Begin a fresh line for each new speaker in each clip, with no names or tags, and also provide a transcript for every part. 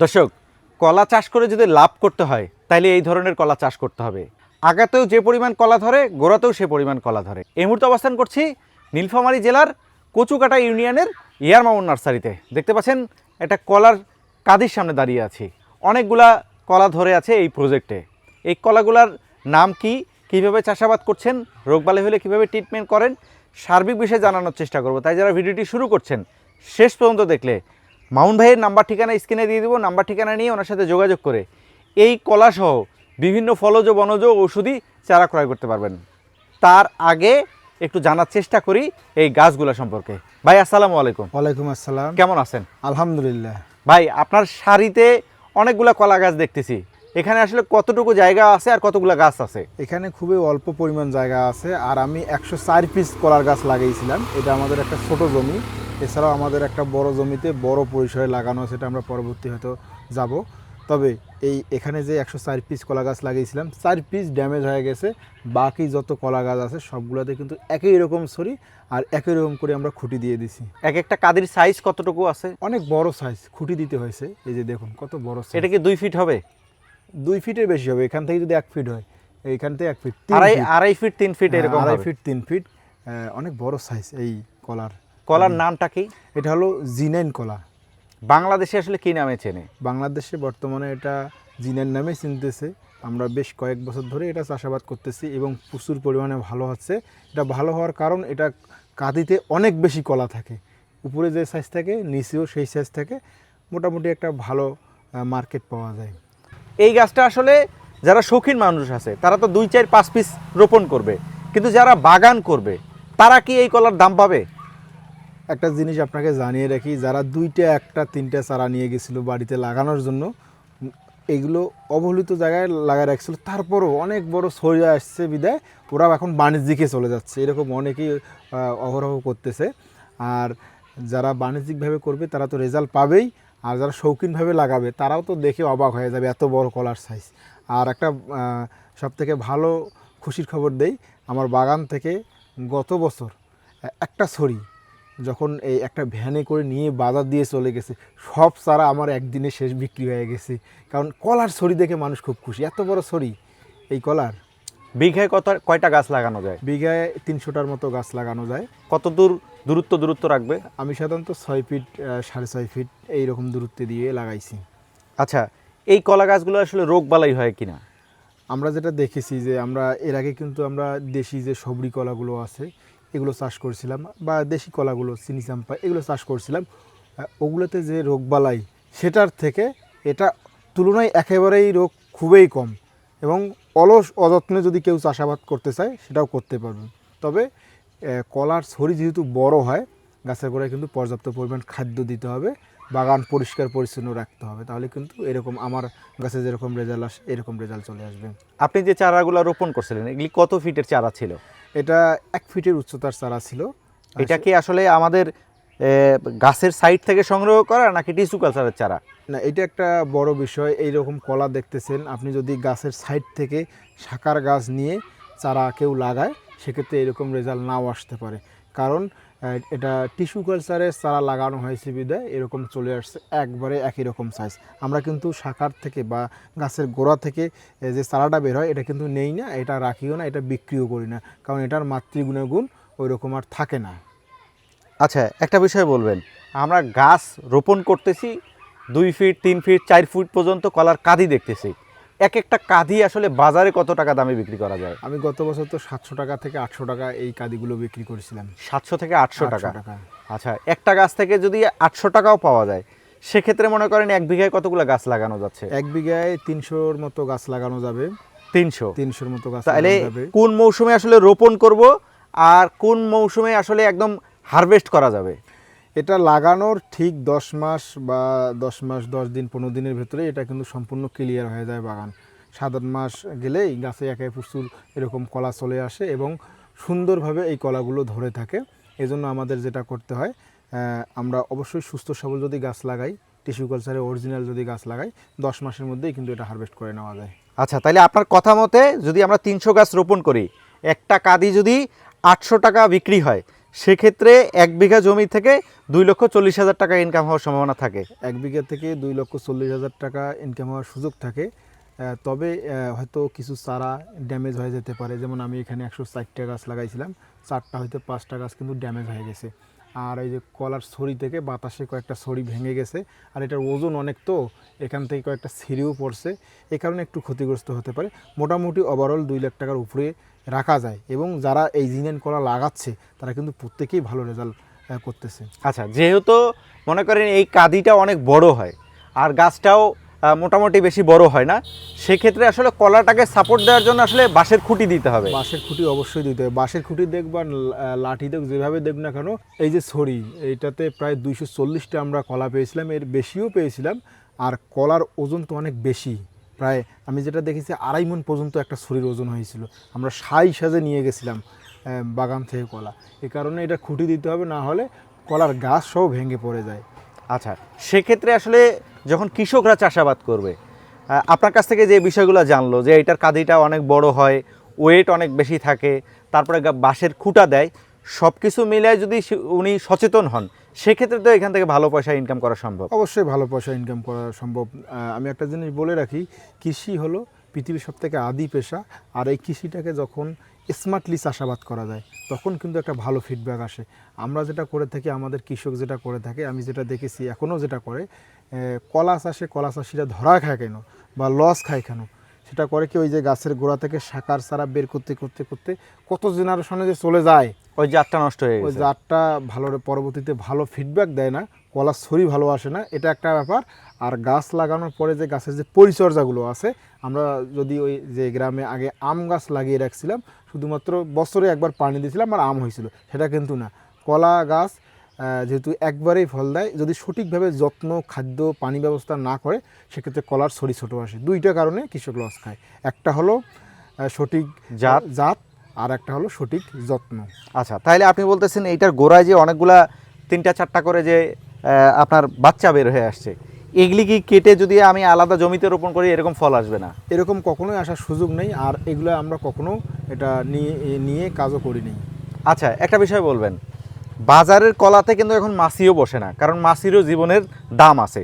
দর্শক, কলা চাষ করে যদি লাভ করতে হয় তাহলে এই ধরনের কলা চাষ করতে হবে। আগাতেও যে পরিমাণ কলা ধরে, গোড়াতেও সে পরিমাণ কলা ধরে। এই মুহূর্তে অবস্থান করছি নীলফামারী জেলার কচুকাটা ইউনিয়নের ইয়ার মামুন নার্সারিতে। দেখতে পাচ্ছেন, একটা কলার কাদির সামনে দাঁড়িয়ে আছি। অনেকগুলা কলা ধরে আছে এই প্রজেক্টে। এই কলাগুলার নাম কি, কীভাবে চাষাবাদ করছেন রোগবালাই হলে কীভাবে ট্রিটমেন্ট করেন, সার্বিক বিষয়ে জানানোর চেষ্টা করব। তাই যারা ভিডিওটি শুরু করছেন, শেষ পর্যন্ত দেখলে মাউন ভাইয়ের নাম্বার ঠিকানা স্ক্রিনে দিয়ে দেবো নাম্বার ঠিকানা নিয়ে ওনার সাথে যোগাযোগ করে এই কলাসহ বিভিন্ন ফলজ বনজ ঔষধি চারা ক্রয় করতে পারবেন। তার আগে একটু জানার চেষ্টা করি এই গাছগুলো সম্পর্কে। ভাই আসসালামু আলাইকুম।
ওয়ালাইকুম আসসালাম।
কেমন আছেন?
আলহামদুলিল্লাহ।
ভাই আপনার শাড়িতে অনেকগুলা কলা গাছ দেখতেছি। এখানে আসলে কতটুকু জায়গা আছে আর কতগুলা গাছ আছে?
এখানে খুবই অল্প পরিমাণ জায়গা আছে আর আমি একশো চার পিস কলার গাছ লাগিয়েছিলাম। এটা আমাদের একটা ছোট জমি। এছাড়াও আমাদের একটা বড় জমিতে বড় পরিসরে লাগানো আছে এটা আমরা পরবর্তী হয়তো যাব। তবে এই এখানে যে একশো চার পিস কলা গাছ লাগিয়েছিলাম চার পিস ড্যামেজ হয়ে গেছে বাকি যত কলা গাছ আছে সবগুলোতে কিন্তু একই রকম ছড়ি আর একই রকম করে আমরা খুঁটি দিয়ে দিছি।
এক একটা কাদির সাইজ কতটুকু আছে?
অনেক বড় সাইজ খুঁটি দিতে হয়েছে এই যে দেখুন কত বড়।
এটা কি দুই ফিট হবে?
দুই ফিটের বেশি হবে এখান থেকে যদি এক ফিট হয় এইখান থেকে এক ফিট তিন
আড়াই
ফিট।
আড়াই ফিট তিন ফিট
হ্যাঁ,
এরকম
আড়াই ফিট তিন ফিট অনেক বড় সাইজ এই কলার।
কলার নামটা কি?
এটা হলো জিনাইন কলা।
বাংলাদেশে আসলে কি নামে চেনে?
বাংলাদেশে বর্তমানে এটা জিনাইন নামে চিনতেছে। আমরা বেশ কয়েক বছর ধরে এটা চাষাবাদ করতেছি এবং প্রচুর পরিমাণে ভালো হচ্ছে। এটা ভালো হওয়ার কারণ এটা কাঁদিতে অনেক বেশি কলা থাকে। উপরে যে সাইজ থাকে নিচেও সেই সাইজ থাকে। মোটামুটি একটা ভালো মার্কেট পাওয়া যায়।
এই গাছটা আসলে যারা শৌখিন মানুষ আছে তারা তো দুই চার পাঁচ পিস রোপণ করবে। কিন্তু যারা বাগান করবে তারা কি এই কলার দাম পাবে?
একটা জিনিস আপনাকে জানিয়ে রাখি, যারা দুইটা, একটা, তিনটা চারা নিয়ে গেছিল বাড়িতে লাগানোর জন্য, এগুলো অবহেলিত জায়গায় লাগায় রাখছিল। তারপরও অনেক বড় সরিয়ে আসছে বিদায়, ওরা এখন বাণিজ্যিকে চলে যাচ্ছে। এরকম অনেকেই অহরহ করতেছে। আর যারা বাণিজ্যিকভাবে করবে, তারা তো রেজাল্ট পাবেই। আর যারা শৌখিনভাবে লাগাবে, তারাও তো দেখে অবাক হয়ে যাবে এত বড় কলার সাইজ আর একটা সব থেকে ভালো খুশির খবর দেই, আমার বাগান থেকে গত বছর একটা ছড়ি যখন এই একটা ভ্যানে করে নিয়ে বাজার দিয়ে চলে গেছে সব চারা আমার একদিনে শেষ বিক্রি হয়ে গেছে। কারণ কলার ছড়ি দেখে মানুষ খুব খুশি। এত বড় ছড়ি এই কলার?
বিঘায় কত কয়টা গাছ লাগানো যায়?
বিঘায় তিনশোটার মতো গাছ লাগানো যায়।
কত দূর দূরত্ব দূরত্ব রাখবে?
আমি সাধারণত ছয় ফিট সাড়ে ছয় ফিট এইরকম দূরত্বে দিয়ে লাগাইছি।
আচ্ছা এই কলা গাছগুলো আসলে রোগ বালাই হয় কিনা?
আমরা যেটা দেখেছি যে আমরা এর আগে কিন্তু আমরা দেশি যে সবরি কলাগুলো আছে এগুলো চাষ করছিলাম, বা দেশি কলাগুলো, চিনি, চাম্পা, এগুলো চাষ করছিলাম। ওগুলোতে যে রোগবালাই সেটার থেকে এটা তুলনায় একেবারেই রোগ খুবই কম এবং অলস অযত্নে যদি কেউ চাষাবাদ করতে চায়, সেটাও করতে পারবে। তবে কলার ছড়ি যেহেতু বড় হয়, গাছের গোড়ায় কিন্তু পর্যাপ্ত পরিমাণ খাদ্য দিতে হবে, বাগান পরিষ্কার পরিচ্ছন্ন রাখতে হবে। তাহলে কিন্তু এরকম আমার গাছে যেরকম রেজাল্ট আসে, এরকম রেজাল্ট চলে আসবে।
আপনি যে চারাগুলো রোপণ করছিলেন, এগুলি কত ফিটের চারা ছিল?
এটা এক ফিটের উচ্চতার চারা ছিল।
এটা কি আসলে আমাদের গাছের সাইড থেকে সংগ্রহ করা নাকি টিস্যু কালচারের চারা?
না এটা একটা বড় বিষয় এই রকম কলা দেখতেছেন। আপনি যদি গাছের সাইড থেকে শাকার গাছ নিয়ে চারা কেউ লাগায় সেক্ষেত্রে এরকম রেজাল্ট নাও আসতে পারে। কারণ এটা টিস্যু কালচারের চারা লাগানো হয়েছে বিদায় এরকম চলে আসছে, একবারে একই রকম সাইজ আমরা কিন্তু শাখার থেকে বা গাছের গোড়া থেকে যে চারাটা বের হয়, এটা কিন্তু নেই না, এটা রাখিও না, এটা বিক্রিও করি না। কারণ এটার মাতৃগুণাগুণ ওই রকম আর থাকে না।
আচ্ছা একটা বিষয় বলবেন। আমরা গাছ রোপণ করতেছি, দুই ফিট তিন ফিট চার ফুট পর্যন্ত কলার কাঁদি দেখতেছি। এক একটা কাঁদি আসলে বাজারে কত টাকা দামে বিক্রি করা যায়?
আমি গত বছর তো সাতশো টাকা থেকে আটশো টাকা এই কাদিগুলো বিক্রি করেছিলাম।
সাতশো থেকে আটশো টাকা। আচ্ছা একটা গাছ থেকে যদি আটশো টাকাও পাওয়া যায় সেক্ষেত্রে মনে করেন এক বিঘায় কতগুলো গাছ লাগানো যাচ্ছে?
এক বিঘায় তিনশোর মতো গাছ লাগানো যাবে।
তিনশো?
তিনশোর মতো গাছ
তাহলে কোন মৌসুমে আসলে রোপণ করব আর কোন মৌসুমে আসলে একদম হারভেস্ট করা যাবে?
এটা লাগানোর ঠিক দশ মাস বা দশ মাস, দশ দিন, পনেরো দিনের ভেতরে এটা কিন্তু সম্পূর্ণ ক্লিয়ার হয়ে যায় বাগান। সাত আট মাস গেলেই গাছে একে প্রচুর এরকম কলা চলে আসে এবং সুন্দরভাবে এই কলাগুলো ধরে থাকে। এজন্য আমাদের যেটা করতে হয় আমরা অবশ্যই সুস্থ সবল যদি গাছ লাগাই টিস্যু কালচারে অরিজিনাল যদি গাছ লাগাই, দশ মাসের মধ্যেই কিন্তু এটা হারভেস্ট করে নেওয়া যায়।
আচ্ছা তাহলে আপনার কথা মতে যদি আমরা তিনশো গাছ রোপণ করি, একটা কাদি যদি আটশো টাকা বিক্রি হয় সেক্ষেত্রে এক বিঘা জমি থেকে দুই লক্ষ চল্লিশ হাজার টাকা ইনকাম হওয়ার সম্ভাবনা থাকে।
এক বিঘা থেকে দুই লক্ষ চল্লিশ হাজার টাকা ইনকাম হওয়ার সুযোগ থাকে। তবে হয়তো কিছু চারা ড্যামেজ হয়ে যেতে পারে। যেমন আমি এখানে একশো ষাটটা গাছ লাগাইছিলাম। চারটা হয়তো পাঁচটা গাছ কিন্তু ড্যামেজ হয়ে গেছে। আর এই যে কলার ছড়ি থেকে বাতাসে কয়েকটা ছড়ি ভেঙে গেছে। আর এটার ওজন অনেক তো, এখান থেকে কয়েকটা ছিঁড়েও পড়ছে। এ কারণে একটু ক্ষতিগ্রস্ত হতে পারে। মোটামুটি ওভারঅল দুই লাখ টাকার উপরে রাখা যায় এবং যারা এই জিনেন কলা লাগাচ্ছে, তারা কিন্তু প্রত্যেকেই ভালো রেজাল্ট করতেছে।
আচ্ছা যেহেতু মনে করেন এই কাদিটা অনেক বড় হয়, আর গাছটাও মোটামুটি বেশি বড় হয় না। সেক্ষেত্রে আসলে কলাটাকে সাপোর্ট দেওয়ার জন্য আসলে বাঁশের খুঁটি দিতে হবে।
বাঁশের খুঁটি অবশ্যই দিতে হবে। বাঁশের খুঁটি দেখ বা লাঠি দেখ যেভাবে দেখ না কেন, এই যে ছড়ি, এইটাতে প্রায় দুইশো চল্লিশটা আমরা কলা পেয়েছিলাম। এর বেশিও পেয়েছিলাম। আর কলার ওজন তো অনেক বেশি। প্রায় আমি যেটা দেখেছি, আড়াই মন পর্যন্ত একটা ছড়ির ওজন হয়েছিল। আমরা সাই সাজে নিয়ে গেছিলাম বাগান থেকে কলা। এ কারণে এটা খুঁটি দিতে হবে, না হলে কলার গাছ সব ভেঙে পড়ে যায়।
আচ্ছা সেক্ষেত্রে আসলে যখন কৃষকরা চাষাবাদ করবে আপনার কাছ থেকে যে বিষয়গুলো জানলো যে এটার কাদিটা অনেক বড় হয় ওয়েট অনেক বেশি থাকে, তারপরে বাঁশের খুঁটা দেয় সব কিছু মিলায় যদি উনি সচেতন হন, সেক্ষেত্রে তো এখান থেকে ভালো পয়সা ইনকাম করা সম্ভব।
অবশ্যই ভালো পয়সা ইনকাম করা সম্ভব। আমি একটা জিনিস বলে রাখি, কৃষি হলো পৃথিবীর সব থেকে আদি পেশা, আর এই কৃষিটাকে যখন স্মার্টলি চাষাবাদ করা যায়, তখন কিন্তু একটা ভালো ফিডব্যাক আসে। আমরা যেটা করে থাকি, আমাদের কৃষক যেটা করে থাকে, আমি যেটা দেখেছি এখনও যেটা করে কলা চাষে কলা চাষিরা ধরা খায় কেন? বা লস খায় কেন? সেটা করে কি ওই যে গাছের গোড়া থেকে শাকার সারা বের করতে করতে করতে কত জেনারেশনে যে চলে যায়?
ওই জাতটা নষ্ট হয়ে
ওই জাতটা ভালো পরবর্তীতে ভালো ফিডব্যাক দেয় না কলার ছড়ি ভালো আসে না এটা একটা ব্যাপার। আর গাছ লাগানোর পরে যে গাছের যে পরিচর্যাগুলো আছে আমরা যদি ওই যে গ্রামে আগে আম গাছ লাগিয়ে রাখছিলাম শুধুমাত্র বছরে একবার পানি দিয়েছিলাম আর আম হয়েছিল সেটা কিন্তু না। কলা গাছ যেহেতু একবারেই ফল দেয় যদি সঠিকভাবে যত্ন খাদ্য পানি ব্যবস্থা না করে সেক্ষেত্রে কলার ছড়ি ছোটো আসে। দুইটা কারণে কৃষক লস খায়। একটা হলো সঠিক
জাত।
জাত আর একটা হলো সঠিক যত্ন।
আচ্ছা তাহলে আপনি বলতেছেন এইটার গোড়ায় যে অনেকগুলা তিনটা চারটা করে যে আপনার বাচ্চা বের হয়ে আসছে এগুলি কি কেটে যদি আমি আলাদা জমিতে রোপণ করি এরকম ফল আসবে না?
এরকম কখনোই আসার সুযোগ নেই আর এগুলো আমরা কখনো এটা নিয়ে নিয়ে কাজও করিনি
আচ্ছা একটা বিষয় বলবেন বাজারের কলাতে কিন্তু এখন মাছিও বসে না কারণ মাছিরও জীবনের দাম আছে।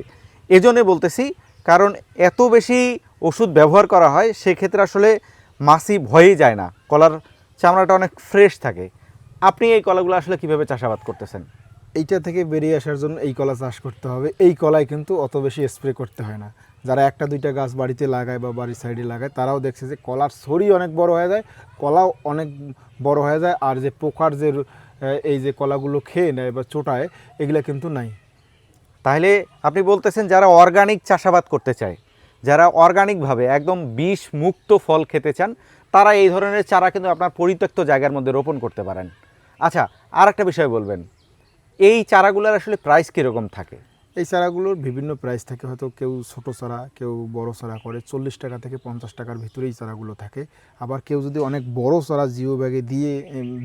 এজন্য বলতেছি কারণ এত বেশি ওষুধ ব্যবহার করা হয় সেক্ষেত্রে আসলে মাছি ভয়েই যায় না কলার চামড়াটা অনেক ফ্রেশ থাকে। আপনি এই কলাগুলো আসলে কীভাবে চাষাবাদ করতেছেন?
এইটা থেকে বেরিয়ে আসার জন্য এই কলা চাষ করতে হবে। এই কলায় কিন্তু অত বেশি স্প্রে করতে হয় না। যারা একটা দুইটা গাছ বাড়িতে লাগায় বা বাড়ির সাইডে লাগায় তারাও দেখছে যে কলার ছড়ি অনেক বড় হয়ে যায় কলাও অনেক বড় হয়ে যায় আর যে পোকার যে এই যে কলাগুলো খেয়ে নেয় বা চোটায় এগুলো কিন্তু নাই।
তাহলে আপনি বলতেছেন যারা অর্গানিক চাষাবাদ করতে চায় যারা অর্গানিকভাবে একদম বিষ মুক্ত ফল খেতে চান তারা এই ধরনের চারা কিন্তু আপনার পরিত্যক্ত জায়গার মধ্যে রোপণ করতে পারেন। আচ্ছা আর একটা বিষয় বলবেন এই চারাগুলোর আসলে প্রাইস কীরকম থাকে?
এই চারাগুলোর বিভিন্ন প্রাইস থাকে হয়তো কেউ ছোট চারা কেউ বড় চারা করে চল্লিশ টাকা থেকে পঞ্চাশ টাকার ভিতরে এই চারাগুলো থাকে। আবার কেউ যদি অনেক বড় চারা জিও ব্যাগে দিয়ে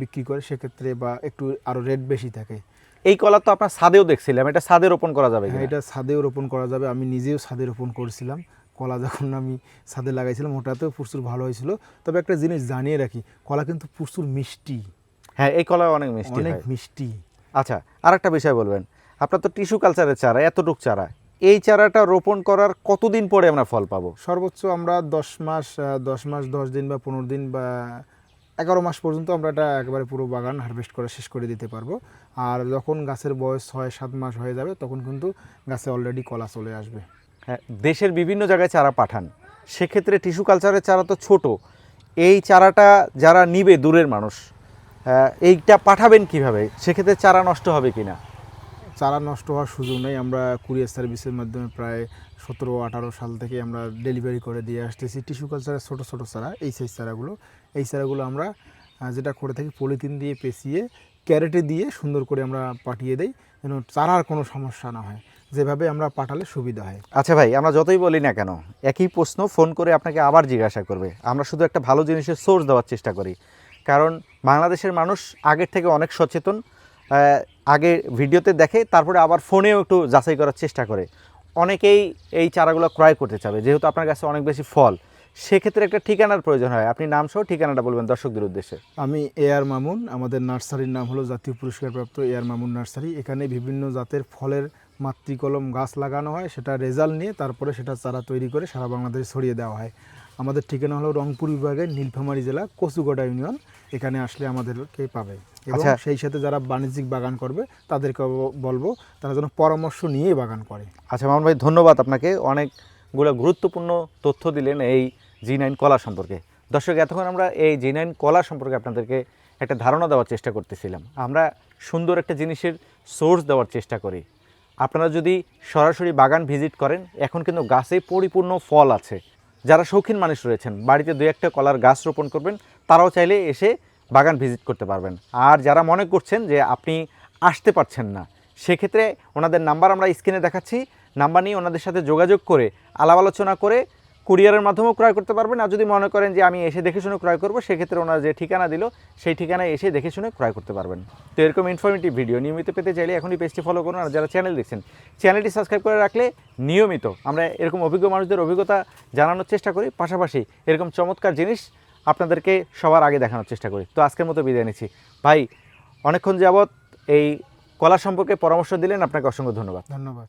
বিক্রি করে সেক্ষেত্রে বা একটু আরও রেট বেশি থাকে।
এই কলা তো আপনার ছাদেও দেখছিলাম এটা ছাদে রোপণ করা যাবে
হ্যাঁ এটা ছাদেও রোপণ করা যাবে আমি নিজেও ছাদে রোপণ করেছিলাম। কলা যখন আমি ছাদে লাগাইছিলাম ওটাতেও প্রচুর ভালো হয়েছিল। তবে একটা জিনিস জানিয়ে রাখি কলা কিন্তু প্রচুর মিষ্টি।
হ্যাঁ এই কলা অনেক মিষ্টি
অনেক মিষ্টি।
আচ্ছা আর একটা বিষয় বলবেন। আপনার তো টিস্যু কালচারের চারা এতটুক চারা। এই চারাটা রোপণ করার কতদিন পরে আমরা ফল পাবো?
সর্বোচ্চ আমরা দশ মাস দশ মাস দশ দিন বা পনেরো দিন বা এগারো মাস পর্যন্ত আমরা এটা একবারে পুরো বাগান হারভেস্ট করে শেষ করে দিতে পারব। আর যখন গাছের বয়স ছয় সাত মাস হয়ে যাবে তখন কিন্তু গাছে অলরেডি কলা চলে আসবে।
দেশের বিভিন্ন জায়গায় চারা পাঠান। সেক্ষেত্রে টিস্যু কালচারের চারা তো ছোট। এই চারাটা যারা নিবে দূরের মানুষ আহ, এইটা পাঠাবেন কীভাবে? সেক্ষেত্রে চারা নষ্ট হবে কি না
চারা নষ্ট হওয়ার সুযোগ নেই। আমরা কুরিয়ার সার্ভিসের মাধ্যমে প্রায় সতেরো আঠারো সাল থেকে আমরা ডেলিভারি করে দিয়ে আসতেছি। টিস্যু কালচারের ছোটো ছোটো চারা এই সাইজ চারাগুলো। এই চারাগুলো আমরা যেটা করে থাকি পলিথিন দিয়ে পেঁচিয়ে ক্যারেটে দিয়ে সুন্দর করে আমরা পাঠিয়ে দেই। যেন চারার কোনো সমস্যা না হয়। যেভাবে আমরা পাঠালে সুবিধা হয়।
আচ্ছা ভাই আমরা যতই বলি না কেন একই প্রশ্ন ফোন করে আপনাকে আবার জিজ্ঞাসা করবে। আমরা শুধু একটা ভালো জিনিসের সোর্স দেওয়ার চেষ্টা করি। কারণ বাংলাদেশের মানুষ আগের থেকে অনেক সচেতন আগে ভিডিওতে দেখে তারপরে আবার ফোনেও একটু যাচাই করার চেষ্টা করে। অনেকেই এই চারাগুলো ক্রয় করতে চাবে যেহেতু আপনার কাছে অনেক বেশি ফল। সেক্ষেত্রে একটা ঠিকানার প্রয়োজন হয়। আপনি নাম সহ ঠিকানাটা বলবেন দর্শকদের উদ্দেশ্যে।
আমি এ আর মামুন আমাদের নার্সারির নাম হলো জাতীয় পুরস্কারপ্রাপ্ত এ আর মামুন নার্সারি। এখানে বিভিন্ন জাতের ফলের মাতৃকলম গাছ লাগানো হয় সেটা রেজাল্ট নিয়ে তারপরে সেটা চারা তৈরি করে সারা বাংলাদেশে ছড়িয়ে দেওয়া হয়। আমাদের ঠিকানা হলো রংপুর বিভাগের নীলফামারী জেলা কচুগড়া ইউনিয়ন। এখানে আসলে আমাদেরকে পাবে। এবং
আচ্ছা।
সেই সাথে যারা বাণিজ্যিক বাগান করবে তাদেরকে বলব তারা যেন পরামর্শ নিয়ে বাগান করে।
আচ্ছা মামুন ভাই ধন্যবাদ আপনাকে। অনেকগুলো গুরুত্বপূর্ণ তথ্য দিলেন এই জি নাইন কলা সম্পর্কে। দর্শক এতক্ষণ আমরা এই জি নাইন কলা সম্পর্কে আপনাদেরকে একটা ধারণা দেওয়ার চেষ্টা করতেছিলাম। আমরা সুন্দর একটা জিনিসের সোর্স দেওয়ার চেষ্টা করি। আপনারা যদি সরাসরি বাগান ভিজিট করেন, এখন কিন্তু গাছে পরিপূর্ণ ফল আছে। যারা শৌখিন মানুষ রয়েছেন, বাড়িতে দু একটা কলার গাছ রোপণ করবেন, তারাও চাইলে এসে বাগান ভিজিট করতে পারবেন। আর যারা মনে করছেন যে আপনি আসতে পারছেন না, সেক্ষেত্রে ওনাদের নাম্বার আমরা স্ক্রিনে দেখাচ্ছি। নাম্বার নিয়ে ওনাদের সাথে যোগাযোগ করে, আলাপ আলোচনা করে কুরিয়ারের মাধ্যমেও ক্রয় করতে পারবেন। আর যদি মনে করেন যে আমি এসে দেখে শুনে ক্রয় করব, সেক্ষেত্রে ওনার যে ঠিকানা দিল, সেই ঠিকানায় এসে দেখে শুনে ক্রয় করতে পারবেন। তো এরকম ইনফরমেটিভ ভিডিও নিয়মিত পেতে চাইলে এখনই পেজটি ফলো করুন। আর যারা চ্যানেল দেখছেন চ্যানেলটি সাবস্ক্রাইব করে রাখলে নিয়মিত আমরা এরকম অভিজ্ঞ মানুষদের অভিজ্ঞতা জানানোর চেষ্টা করি। পাশাপাশি এরকম চমৎকার জিনিস আপনাদেরকে সবার আগে দেখানোর চেষ্টা করি। তো আজকের মতো বিদায় নিচ্ছি। ভাই, অনেকক্ষণ যাবৎ এই কলা সম্পর্কে পরামর্শ দিলেন, আপনাকে অসংখ্য ধন্যবাদ।
ধন্যবাদ।